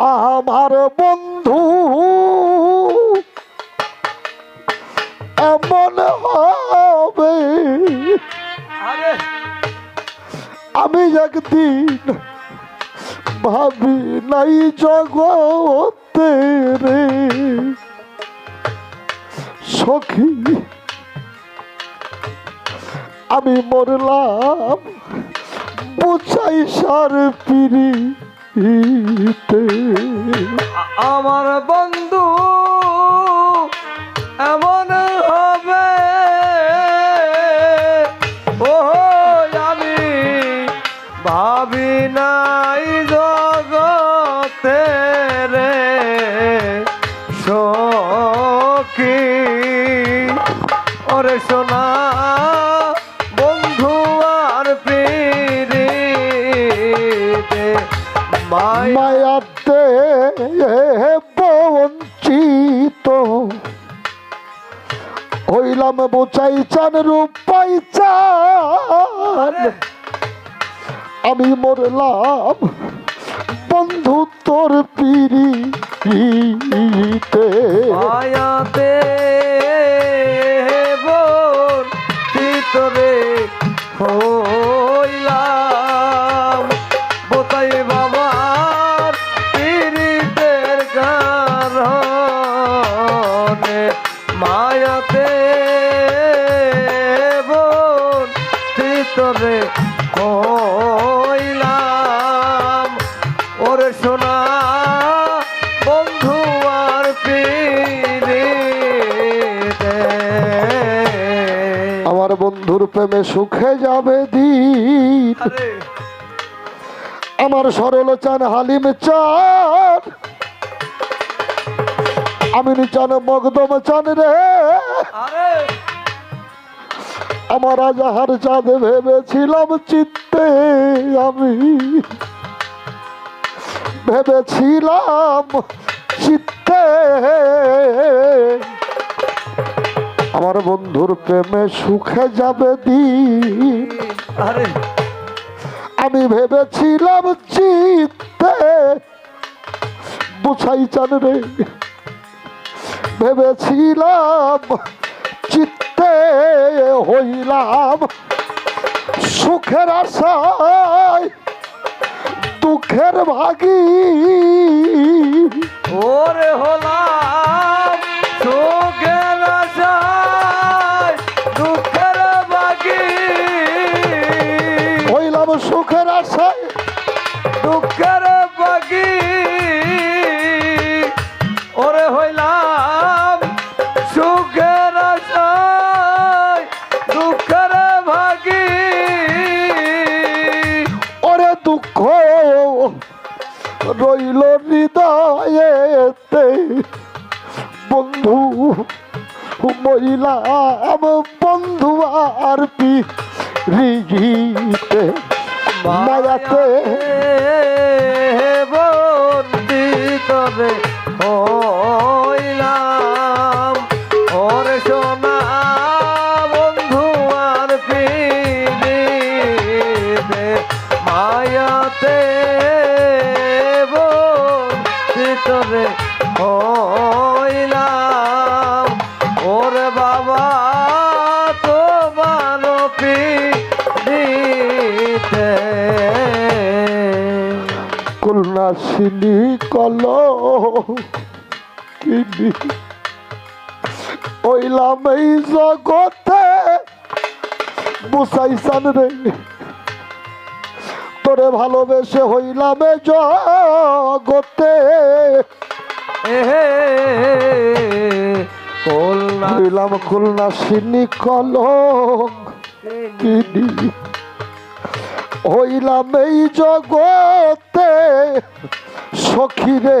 আমার বন্ধু। এমন হবে। আমি একদিন ভাবি নাই জগতে রে। সখী আমি মরলাম বুঝাই সার পিড়িতে আ- আমার বন্ধু এমন হবে। ও আমি ভাবি নাই জগতে রে সখী। ওরে সোনা মায়াতে বঞ্চিত। হইলাম বোচাই চান রূপাই চান। আমি মরলাম বন্ধু তোর পিড়িতে। মায়াতে ভিতরে হইলাম ওরে সোনা বন্ধু আর পীড়িতে। আমার বন্ধুর প্রেমে সুখে যাবে দিন। আমার সরল চান হালিম চান। আমি চান মগদম চান রে। আরে। আমার আজাহার চাঁদ ভেবেছিলাম চিত্তে আমি। ভেবেছিলাম চিত্তে। আমার বন্ধুর প্রেমে সুখে যাবে দিন। আরে। আমি ভেবেছিলাম চিত্তে। বুঝাই চান রে ভেবেছিলাম চিত্তে। হইলাম সুখের আশায় দুঃখের ভাগী। ওরে হলাম রইল হৃদয়েতে বন্ধু মহিলাম বন্ধু আর পি রিগিতে মায়াতে বন্দিতরে হইলাম কিনি ওইলাম এই জগতে। বুসাইসান রে। তোরে ভালোবেসে হইলাম জগতে। হইলাম কন্যাসিনী কল। কিনি হইলাম এই জগতে সখী রে।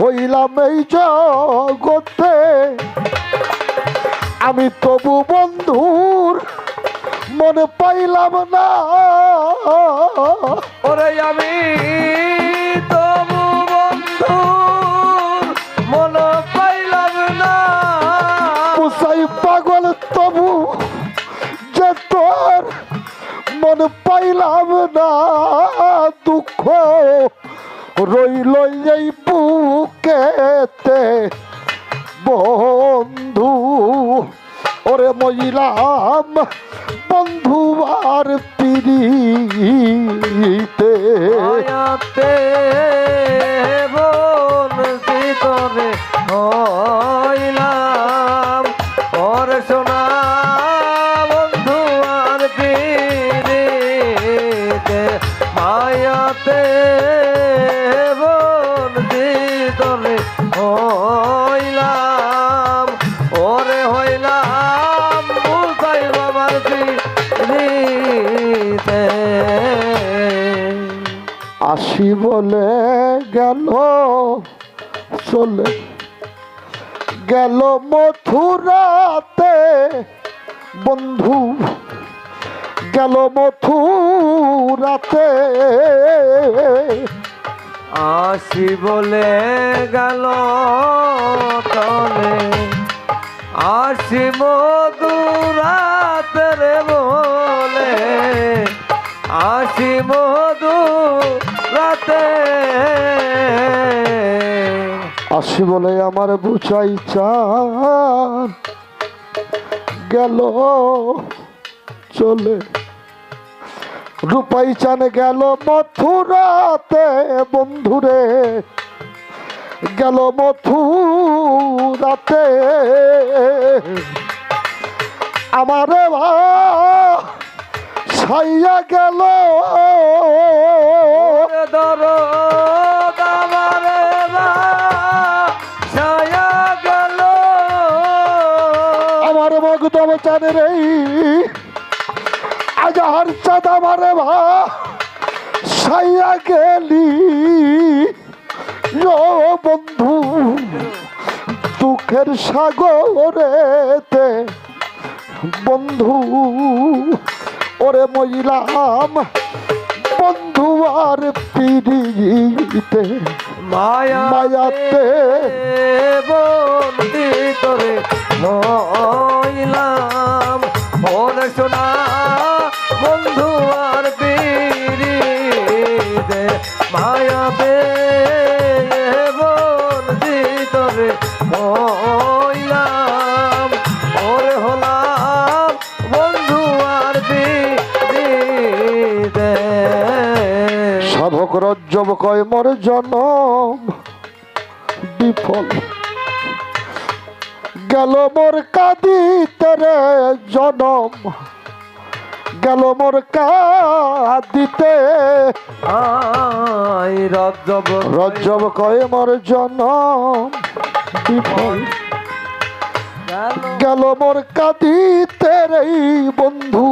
হইলাম এই জগতে। আমি তবু বন্ধুর মনে পাইলাম না। ওরে আমি তবু বন্ধু মনে পাইলাম না। মায়াতে আসি বলে গেল, চলে গেল মথুরাতে। বন্ধু, গেল মথুরাতে। আসি বলে গেল তলে, আসি মধুরাত আসি বলে আমার বুঝাই চান। গেল, চলে। রূপাই চান গেল মথুরাতে, বন্ধুরে। গেল মথুরাতে। আমারে ভা ছাইয়া গেল। দর মগদম চানের এই আজ আর চাঁদ আমারে ভা সাইয়া গেলি। বন্ধু, দুঃখের সাগরেতে, বন্ধু, ওরে মহিলাম বন্ধু আর পিড়িতে মায়াতে বন্দি করে নইলাম। ওরে শোনা বন্ধু রজ্জব কয় মর জনম বিফল। গেল মোর কাঁদিতে রে জনম। গেল মোর কাঁদিতে রজব রজ্জব কয় মর জনম বিফল। গেল গেল মোর কাঁদিতে রে বন্ধু।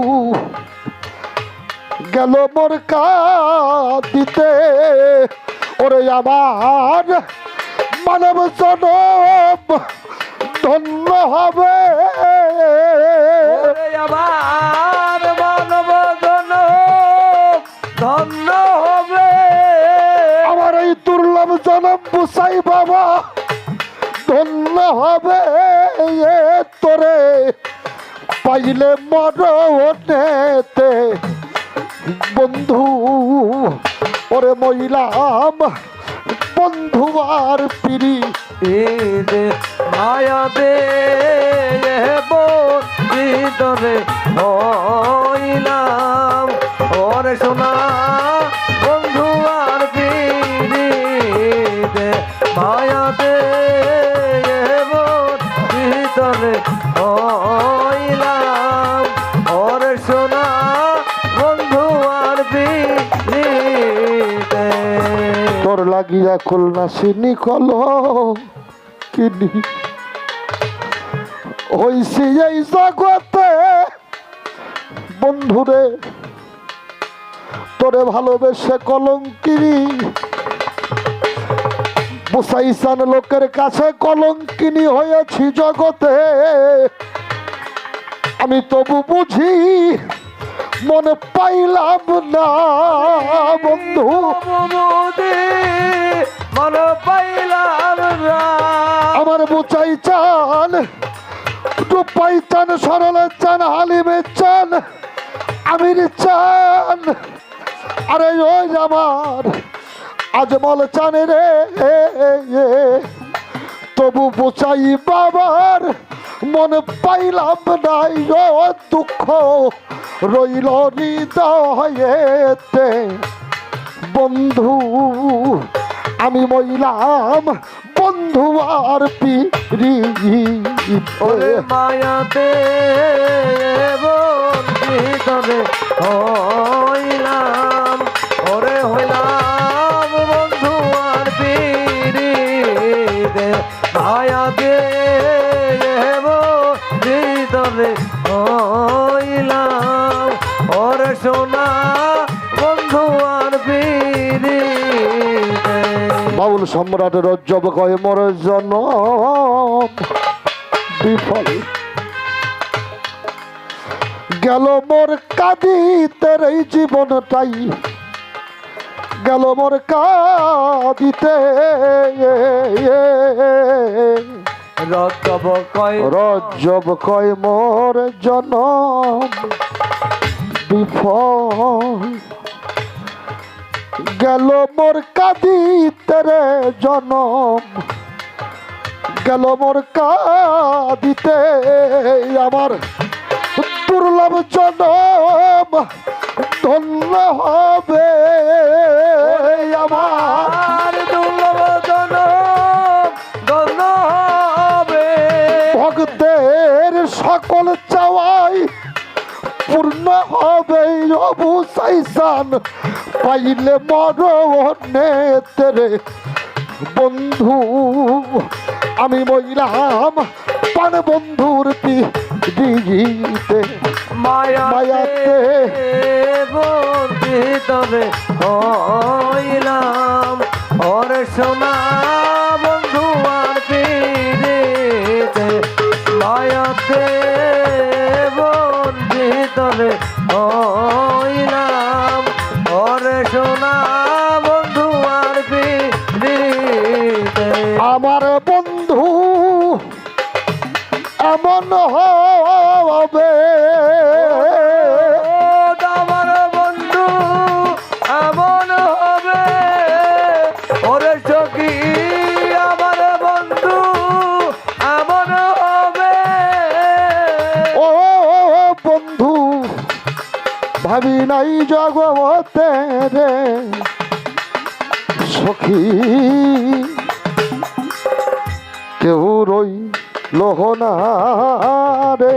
গেল মোর কাঁদিতে। ওরে আমার মানব জনম ধন্য হবে। আমার মানব জন ধন্য হবে। আমার এই দুর্লভ জনম বুসাই বাবা ধন্য হবে তোরে। পাইলে মরণেতে বন্ধু ওরে মহিলাম বন্ধু আর পিড়ি। ঈদ মায়া দে ভিতরে হইলাম লাগিয়া খুলনা সিনি কল কিনি। হইছি এই জগতে। বন্ধুরে, তোরে ভালোবেসে কলঙ্কিনি। বুসাইসান লোকের কাছে কলঙ্কিনি হয়েছি জগতে। আমি তবু বুঝি মনে পাইলাম না বন্ধু। মন পাইলাম না। আমার বুচাই চান রূপাই চান সরলে চান হালিমে চান আমির চান। আরে ওই আমার আজমল চান রে। তবু বোচাই বাবার মন পাইলাম নাই ও দুঃখ। রইল হৃদয়েতে। বন্ধু আমি মইলাম বন্ধু আর পিরি মায়াতে হইলাম ওরে হইলাম সম্রাট রজ্জব কয় মোর জন বিফল। গেল মোর কাঁদিতে এই জীবনটাই। গেল মোর কাঁদিতে রতব কয় রজ্জব কয় মোর জন বিফল। গেল মোর কাঁদিতে জনম। গেল মোর কাঁদিতে আমার দুর্লভ জনম। ধন্য হবে আমার দুর্লভ জনম। ধন্য হবে। ভক্তের সকল হবে অবু সাইসান পাইলে মরণেতে বন্ধু আমি মইলাম পান বন্ধুর দিতে মায়াতে মায়াতে। বন্দিতরে হইলাম। ওরে সোনা জগতে রে। সখী কেউ রই লোহনা রে।